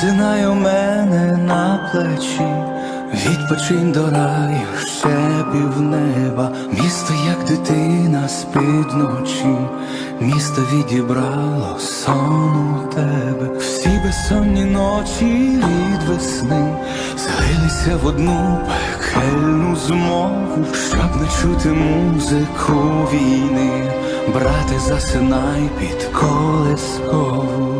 Засинай у мене на плечі, відпочинь до раю, ще півнеба, місто, як дитина спить вночі, місто відібрало сон у тебе, всі безсонні ночі від весни злилися в одну пекельну змову, щоб не чути музику війни, брате, засинай під колескову.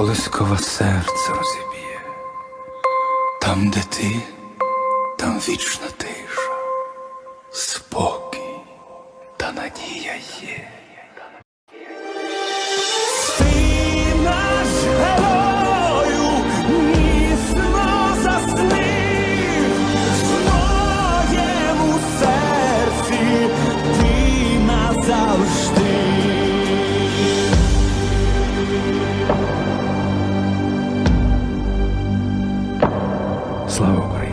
Колискова серце розіб'є. Там, де ти, там вічна тиша, спокій та надія є. slow, but